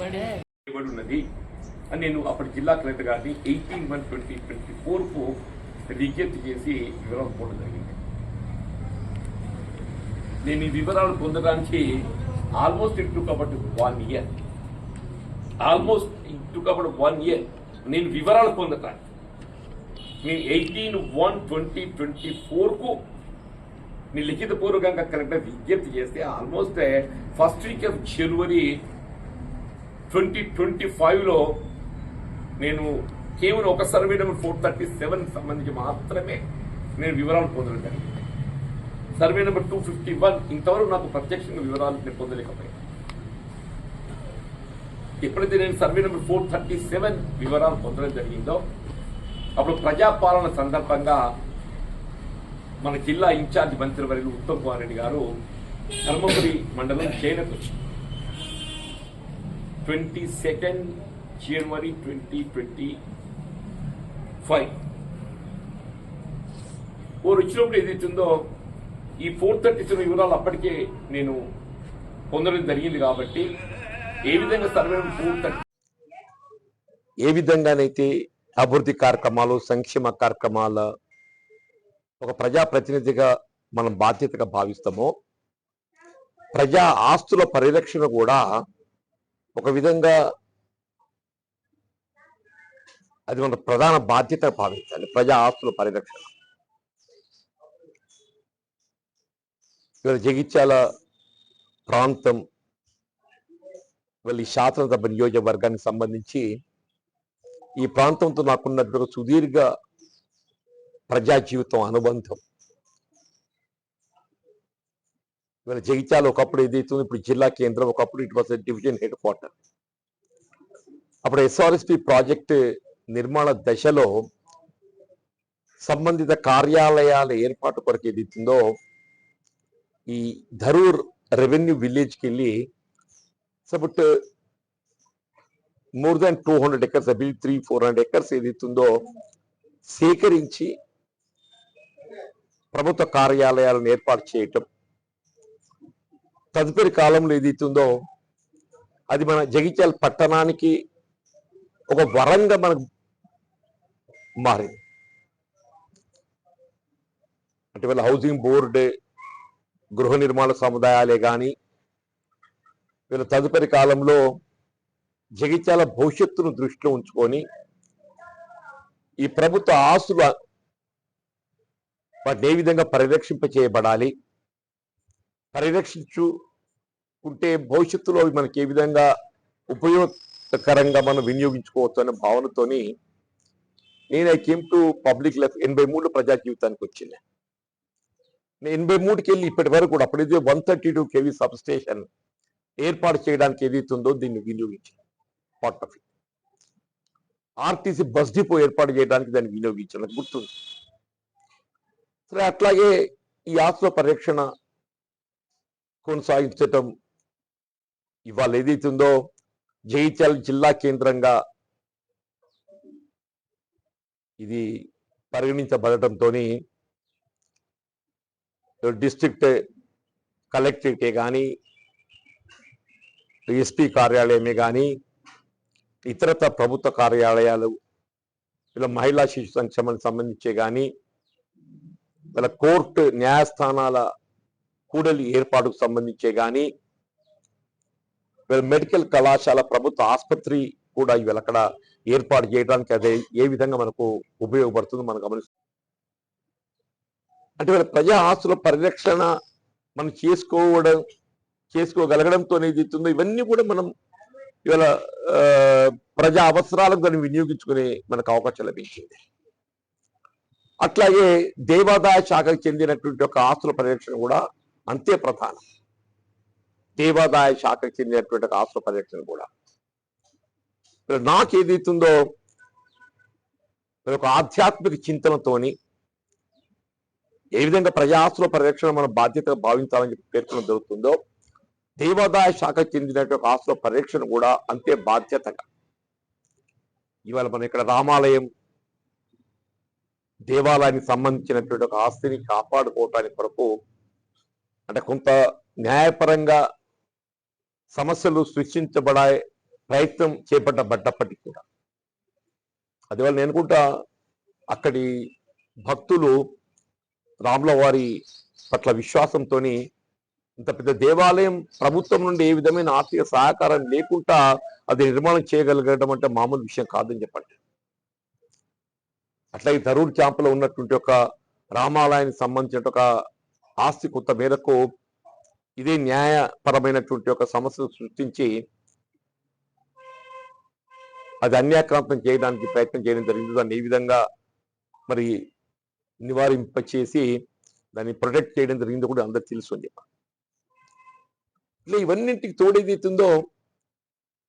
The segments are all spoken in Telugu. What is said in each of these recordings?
ఉన్నది అని నేను అప్పటి జిల్లా కలెక్టర్ గారిని ఎయిటీన్ వన్ ట్వంటీ ట్వంటీ ఫోర్కు విజ్ఞప్తి చేసి వివరాలు పొందడం జరిగింది. నేను ఈ వివరాలు పొందడానికి almost it took about one year almost it took about one year నేను వివరాలు పొందటానికి. నేను ఎయిటీన్ వన్ ట్వంటీ ట్వంటీ ఫోర్కు నేను లిఖితపూర్వకంగా కలెక్టర్ విజ్ఞప్తి చేస్తే almost first week of January twenty twenty ఫైవ్లో నేను కేవలం ఒక survey number four thirty seven సంబంధించి మాత్రమే నేను వివరాలు పొందడం జరిగింది. Survey number two fifty one ఇంతవరకు నాకు ప్రత్యక్షంగా వివరాలు నేను పొందలేకపోయాను. ఎప్పుడైతే నేను survey number four thirty seven వివరాలు పొందడం జరిగిందో అప్పుడు ప్రజాపాలన సందర్భంగా మన జిల్లా ఇన్ఛార్జ్ మంత్రివర్యులు ఉత్తమ్ కుమార్ రెడ్డి గారు ధర్మపురి మండలం చేనకు twenty second January twenty twenty five వారు వచ్చినప్పుడు ఏదైతుందో ఈ ఫోర్ థర్టీ సెవెన్ వివరాలు అప్పటికే నేను పొందడం జరిగింది కాబట్టి ఏ విధంగా సర్వే ఫోర్ థర్టీ ఏ విధంగానైతే అభివృద్ధి కార్యక్రమాలు సంక్షేమ కార్యక్రమాల ఒక ప్రజాప్రతినిధిగా మనం బాధ్యతగా భావిస్తామో ప్రజా ఆస్తుల పరిరక్షణ కూడా ఒక విధంగా అది మన ప్రధాన బాధ్యత భావించాలి ప్రజా ఆస్తుల పరిరక్షణ. ఇవాళ జగిత్యాల ప్రాంతం ఇవాళ ఈ శాసనసభ నియోజకవర్గానికి సంబంధించి ఈ ప్రాంతంతో నాకున్నటువంటి సుదీర్ఘ ప్రజా జీవితం అనుబంధం. ఇవాళ జగిత్యాల ఒకప్పుడు ఏదైతుందో ఇప్పుడు జిల్లా కేంద్రం ఒకప్పుడు it was division head quarter. అప్పుడు ఎస్ఆర్ఎస్పి ప్రాజెక్ట్ నిర్మాణ దశలో సంబంధిత కార్యాలయాల ఏర్పాటు కొరకు ఏదైతుందో ఈ ధరూర్ రెవెన్యూ విలేజ్కి వెళ్ళి about more than two hundred acres Abel three four hundred acres ఏదైతుందో సేకరించి ప్రభుత్వ కార్యాలయాలను ఏర్పాటు చేయటం తదుపరి కాలంలో ఏదైతుందో అది మన జగిత్యాల పట్టణానికి ఒక వరంగా మనకు మారింది. అంటే వీళ్ళ హౌసింగ్ బోర్డు గృహ నిర్మాణ సముదాయాలే కానీ వీళ్ళ తదుపరి కాలంలో జగిత్యాల భవిష్యత్తును దృష్టిలో ఉంచుకొని ఈ ప్రభుత్వ ఆస్తుల వాటిని ఏ విధంగా పరిరక్షింప చేయబడాలి ఉంటే భవిష్యత్తులో అవి మనకి ఏ విధంగా ఉపయోగకరంగా మనం వినియోగించుకోవచ్చు అనే భావనతోని నేను I came to public life ఎనభై మూడు ప్రజా జీవితానికి వచ్చింది. నేను ఎనభై మూడుకి వెళ్ళి ఇప్పటి వరకు కూడా అప్పుడైతే one thirty two KV sub station ఏర్పాటు చేయడానికి ఏదైతుందో దీన్ని వినియోగించాను part of it RTC bus depot ఏర్పాటు చేయడానికి దాన్ని వినియోగించాను నాకు గుర్తుంది. సరే అట్లాగే ఈ ఆత్మ పరిరక్షణ కొనసాగించటం ఇవాళ ఏదైతుందో జగిత్యాల జిల్లా కేంద్రంగా ఇది పరిగణించబడటంతో డిస్ట్రిక్ట్ కలెక్టరేటే కానీ ఎస్పీ కార్యాలయమే కానీ ఇతరత్ర ప్రభుత్వ కార్యాలయాలు ఇలా మహిళా శిశు సంక్షేమానికి సంబంధించే కానీ ఇలా కోర్టు న్యాయస్థానాల కూడలి ఏర్పాటుకు సంబంధించే కానీ మెడికల్ కళాశాల ప్రభుత్వ ఆసుపత్రి కూడా ఇవాళ అక్కడ ఏర్పాటు చేయడానికి అదే ఏ విధంగా మనకు ఉపయోగపడుతుంది మనం గమనిస్తాం అంటే వీళ్ళ ప్రజా ఆస్తుల పరిరక్షణ మనం చేసుకోవడం చేసుకోగలగడంతో ఏది ఇవన్నీ కూడా మనం ఇవాళ ప్రజా అవసరాలకు దాన్ని వినియోగించుకునే మనకు అవకాశం లభించింది. అట్లాగే దేవాదాయ శాఖకు చెందినటువంటి ఒక ఆస్తుల పరిరక్షణ కూడా అంతే ప్రధానం. దేవాదాయ శాఖకు చెందినటువంటి రాష్ట్ర పరిరక్షణ కూడా. మరి నాకు ఏదైతుందో మరి ఒక ఆధ్యాత్మిక చింతనతోని ఏ విధంగా ప్రజాస్తుల పరిరక్షణ మన బాధ్యతగా భావించాలని చెప్పి పేర్కొనడం జరుగుతుందో దేవాదాయ శాఖకు చెందినటువంటి ఆస్తుల పరిరక్షణ కూడా అంతే బాధ్యతగా. ఇవాళ మనం ఇక్కడ రామాలయం దేవాలయానికి సంబంధించినటువంటి ఒక ఆస్తిని కాపాడుకోవటానికి కొరకు అంటే కొంత న్యాయపరంగా సమస్యలు సృష్టించబడే ప్రయత్నం చేపట్టబడ్డప్పటికీ కూడా. అదేవల్ల నేను అనుకుంటా అక్కడి భక్తులు రాముల వారి పట్ల విశ్వాసంతో ఇంత పెద్ద దేవాలయం ప్రభుత్వం నుండి ఏ విధమైన ఆర్థిక సహకారం లేకుండా అది నిర్మాణం చేయగలగడం అంటే మామూలు విషయం కాదని చెప్పండి. అట్లాగే ధరూర్ క్యాంపులో ఉన్నటువంటి ఒక రామాలయానికి సంబంధించిన ఒక ఆస్తి కొత్త మేరకు ఇదే న్యాయపరమైనటువంటి ఒక సమస్యను సృష్టించి అది అన్యాక్రాంతం చేయడానికి ప్రయత్నం చేయడం జరిగింది. దాన్ని ఏ విధంగా మరి నివారింపచేసి దాన్ని ప్రొటెక్ట్ చేయడం జరిగింది కూడా అందరికి తెలుసు అని చెప్పాలి. ఇట్లా ఇవన్నింటికి తోడేదైతుందో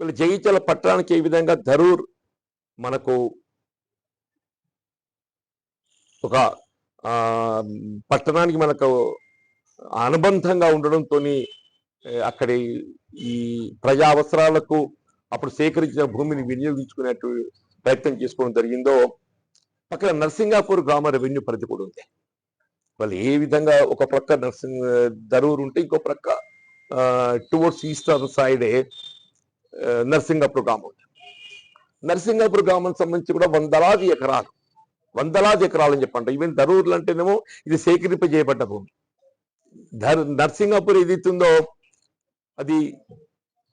వీళ్ళ జగిత్యాల పట్టణానికి ఏ విధంగా ధరూర్ మనకు ఒక పట్టణానికి మనకు అనుబంధంగా ఉండడంతో అక్కడి ఈ ప్రజా అవసరాలకు అప్పుడు సేకరించిన భూమిని వినియోగించుకునేట్టు ప్రయత్నం చేసుకోవడం జరిగిందో పక్కన నర్సింగాపూర్ గ్రామ రెవెన్యూ పరిధి కూడా ఉంది. వాళ్ళు ఏ విధంగా ఒక ప్రక్క నర్సింగ్ ధరూర్ ఉంటే ఇంకో ప్రక్క టువర్డ్స్ ఈస్టర్న్ సైడే నర్సింగాపూర్ గ్రామం ఉంది. నర్సింగాపూర్ గ్రామానికి సంబంధించి కూడా వందలాది ఎకరాలు వందలాది ఎకరాలు అని చెప్పండి. ఈవెన్ ధరూర్లు అంటేనేమో ఇది సేకరింప చేయబడ్డ భూమి. నర్సింగాపూర్ ఏదైతుందో అది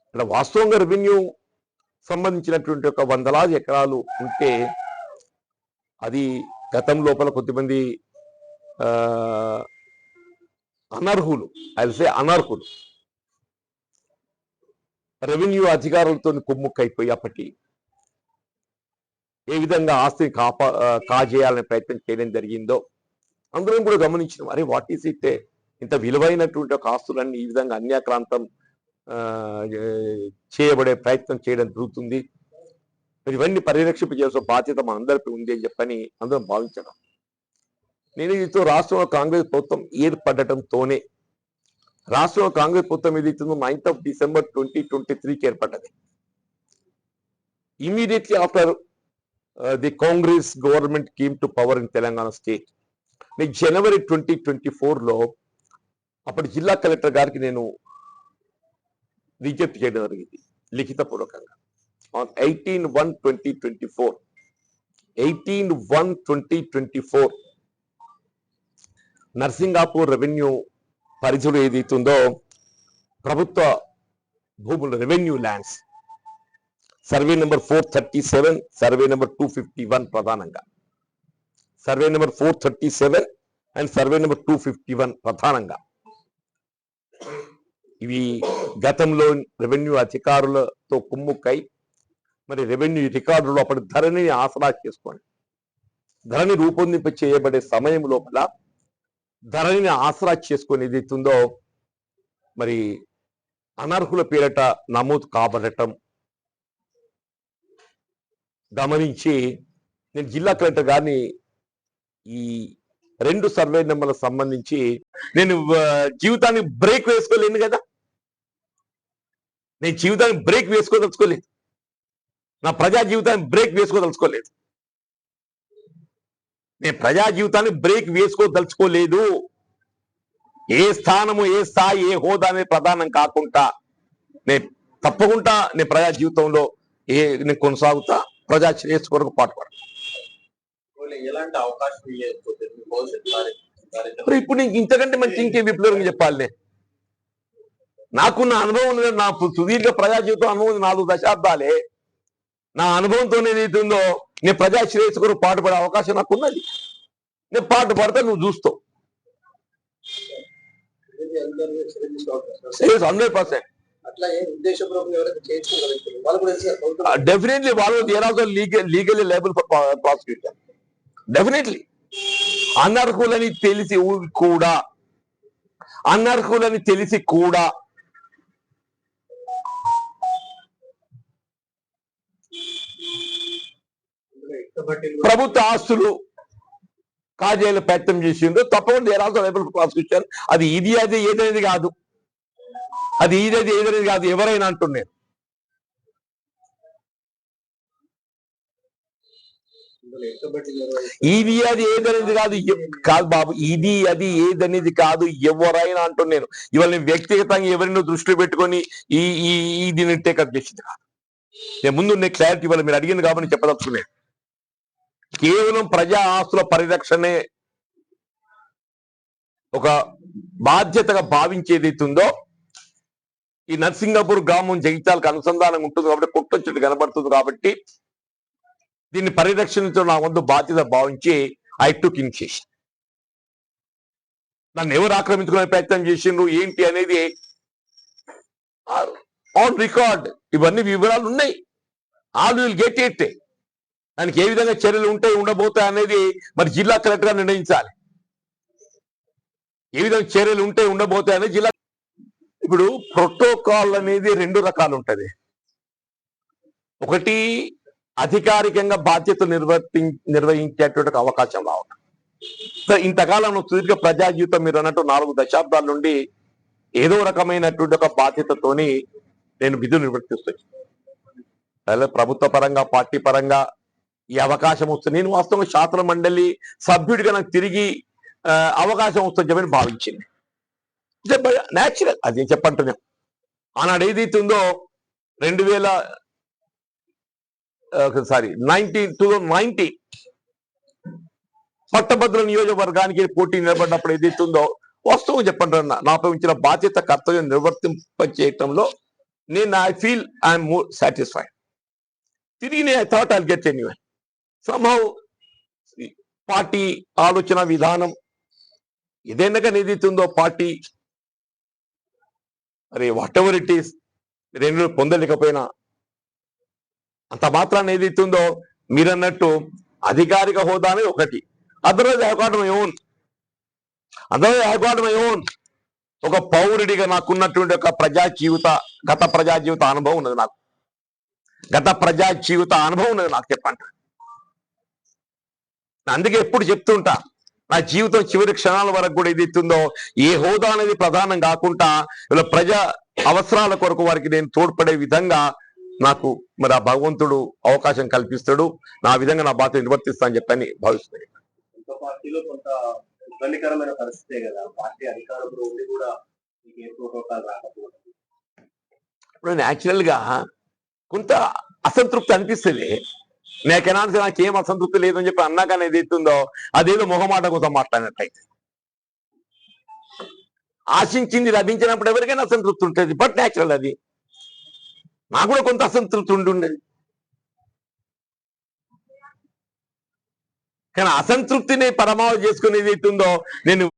ఇక్కడ వాస్తవంగా రెవెన్యూ సంబంధించినటువంటి ఒక వందలాది ఎకరాలు ఉంటే అది గతం లోపల కొద్దిమంది అనర్హులు. అసే అనర్హులు. రెవెన్యూ అధికారులతో కుమ్ముక్కైపోయి అప్పటి ఏ విధంగా ఆస్తిని కాపా కాజేయాలనే ప్రయత్నం చేయడం జరిగిందో అందరం కూడా గమనించిన. అరే వాట్ ఈస్ ఇట్? ఇంత విలువైనటువంటి ఒక ఆస్తులన్నీ ఈ విధంగా అన్యాక్రాంతం చేయబడే ప్రయత్నం చేయడం జరుగుతుంది. మరి ఇవన్నీ పరిరక్షింపజేసిన బాధ్యత మన అందరిపై ఉంది అని చెప్పని అందరం భావించడం. నేను ఇదితో రాష్ట్రంలో కాంగ్రెస్ ప్రభుత్వం ఏర్పడటంతోనే రాష్ట్రంలో కాంగ్రెస్ ప్రభుత్వం ఏదైతుందో ninth of December twenty twenty త్రీకి ఏర్పడ్డది. Immediately after the Congress government came to power in Telangana state. January twenty twenty లో అప్పటి జిల్లా కలెక్టర్ గారికి నేను విజ్ఞప్తి చేయడం జరిగింది లిఖితపూర్వకంగా. On eighteen one twenty twenty four eighteen one twenty twenty four Narsingapur revenue పరిధిలో ఏదైతుందో ప్రభుత్వ భూముల revenue lands survey number four thirty seven survey number two fifty one ప్రధానంగా. Survey number four thirty seven and survey number two fifty one ప్రధానంగా. ఇవి గతంలో రెవెన్యూ అధికారులతో కుమ్ముక్కై మరి రెవెన్యూ రికార్డులు అప్పటి ధరని ఆసరా చేసుకోండి ధరని రూపొందింప చేయబడే సమయం లోపల ధరని ఆసరా చేసుకొని ఏదైతుందో మరి అనర్హుల పేరట నమోదు కాబడటం గమనించి నేను జిల్లా కలెక్టర్ గారిని ఈ రెండు సర్వే నెంబర్లకు సంబంధించి నేను జీవితాన్ని బ్రేక్ వేసుకోలేను కదా. నేను జీవితాన్ని బ్రేక్ వేసుకోదలుచుకోలేదు. నా ప్రజా జీవితాన్ని బ్రేక్ వేసుకోదలుచుకోలేదు. నేను ప్రజా జీవితాన్ని బ్రేక్ వేసుకోదలుచుకోలేదు. ఏ స్థానము ఏ స్థాయి ఏ హోదా అనేది ప్రధానం కాకుండా నేను తప్పకుండా నేను ప్రజా జీవితంలో ఏ నేను కొనసాగుతా ప్రజా శ్రేయస్సు కొరకు పాటుపడతా. ఎలాంటి అవకాశం భవిష్యత్ మరి ఇప్పుడు నీకు ఇంతకంటే మంచి ఇంకే విప్లవం చెప్పాలి? నాకున్న అనుభవం ఉంది, నా సుదీర్ఘ ప్రజా జీవితం అనుభవం నాలుగు దశాబ్దాలే. నా అనుభవంతో ఏదైతుందో నేను ప్రజా శ్రేయస్సు కొరకు పాటుపడే అవకాశం నాకు ఉన్నది నేను పాటు పడితే నువ్వు చూస్తావు. Hundred percent. డెఫినెట్లీ వాళ్ళు also legal legally liable prosecution definitely అనర్హులని తెలిసి కూడా అనర్హులని తెలిసి కూడా ప్రభుత్వ ఆస్తులు కాజేయాల ప్రయత్నం చేసిండ్రు తప్పకుండా దేర్ ఆల్సో ప్రాసిక్యూషన్ అది ఇది అది ఏదనేది కాదు అది ఇది అది ఏదనేది కాదు ఎవరైనా అంటున్నారు ఇది అది ఏదనేది కాదు కాదు బాబు ఇది అది ఏదనేది కాదు ఎవరైనా అంటున్నాను ఇవాళ నేను వ్యక్తిగతంగా ఎవరినో దృష్టిలో పెట్టుకొని ఈ ఈ దీన్ని టేకప్ చేసింది కాదు. నేను ముందు నేను క్లారిటీ ఇవ్వాలి మీరు అడిగింది కాబట్టి నేను కేవలం ప్రజా ఆస్తుల పరిరక్షణే ఒక బాధ్యతగా భావించేది ఉందో ఈ నర్సింగపూర్ గ్రామం జగిత్యాలకు అనుసంధానం ఉంటుంది కాబట్టి కొట్టొచ్చుడు కనబడుతుంది కాబట్టి దీన్ని పరిరక్షణతో నా వంతు బాధ్యత భావించి ఐ టుక్ ఇనిషియేషన్ నన్ను ఎవరు ఆక్రమించుకునే ప్రయత్నం చేసిండ్రు ఏంటి అనేది ఆన్ రికార్డ్ ఇవన్నీ వివరాలు ఉన్నాయి. ఆల్ విల్ గెట్ ఇట్ దానికి ఏ విధంగా చర్యలు ఉంటాయి ఉండబోతాయి అనేది మరి జిల్లా కలెక్టర్గా నిర్ణయించాలి. ఏ విధంగా చర్యలు ఉంటాయి ఉండబోతాయి అనేది జిల్లా ఇప్పుడు ప్రోటోకాల్ అనేది రెండు రకాలు ఉంటది. ఒకటి అధికారికంగా బాధ్యతలు నిర్వర్తి నిర్వహించేటువంటి అవకాశం రావటం. సో ఇంతకాలం సుదీర్ఘ ప్రజా జీవితం మీరు అన్నట్టు నాలుగు దశాబ్దాల నుండి ఏదో రకమైనటువంటి ఒక బాధ్యతతోని నేను విధులు నిర్వర్తిస్తున్నాను అలా ప్రభుత్వ పరంగా పార్టీ పరంగా ఈ అవకాశం వస్తుంది నేను వాస్తవంగా శాసన మండలి సభ్యుడిగా నాకు తిరిగి అవకాశం అవకాశం వస్తుందని భావించింది. న్యాచురల్ అది నేను చెప్పంటున్నాం. ఆనాడు ఏదైతే ఉందో రెండు వేల సారీ నైన్టీన్ టూ నైన్టీ పట్టభద్ర నియోజకవర్గానికి పోటీ నిలబడినప్పుడు ఏదైతే ఉందో వాస్తవం అన్న. నాపై ఉంచిన బాధ్యత కర్తవ్యం నిర్వర్తింప చేయటంలో నేను I feel I'm more satisfied తిరిగి నేను I thought I get anyway somehow party ఆలోచన విధానం ఏదైనా కానీ పార్టీ మరి వాట్ ఎవర్ ఇట్ ఈస్ రెండు పొందలేకపోయినా అంత మాత్రాన్ని ఏదైతే ఉందో మీరన్నట్టు అధికారిక హోదా అనేది ఒకటి. Otherwise I got my own otherwise I got my own ఒక పౌరుడిగా నాకున్నటువంటి ఒక ప్రజా జీవిత గత ప్రజా జీవిత అనుభవం ఉన్నది నాకు. గత ప్రజా జీవిత అనుభవం ఉన్నది నాకు చెప్పండి. అందుకే ఎప్పుడు చెప్తుంటా నా జీవితం చివరి క్షణాల వరకు కూడా ఏది ఇస్తుందో ఏ హోదా అనేది ప్రధానం కాకుండా ఇలా ప్రజా అవసరాల కొరకు వారికి నేను తోడ్పడే విధంగా నాకు మరి ఆ భగవంతుడు అవకాశం కల్పిస్తాడు. నా విధంగా నా బాధ్యత నిర్వర్తిస్తా అని చెప్పని భావిస్తున్నాను కొంత ఏ రాకపోవడం. ఇప్పుడు న్యాచురల్గా కొంత అసంతృప్తి అనిపిస్తుంది నాకెనాల్సి నాకేం అసంతృప్తి లేదని చెప్పి అన్నాక అనేది ఎత్తుందో అదేదో మొహమాట కోసం మాట్లాడినట్టయితే. ఆశించింది లభించినప్పుడు ఎవరికైనా అసంతృప్తి ఉంటుంది. బట్ న్యాచురల్ అది. నాకు కూడా కొంత అసంతృప్తి ఉండుండేది కానీ అసంతృప్తిని పరమావధి చేసుకునేది ఎట్టుందో నేను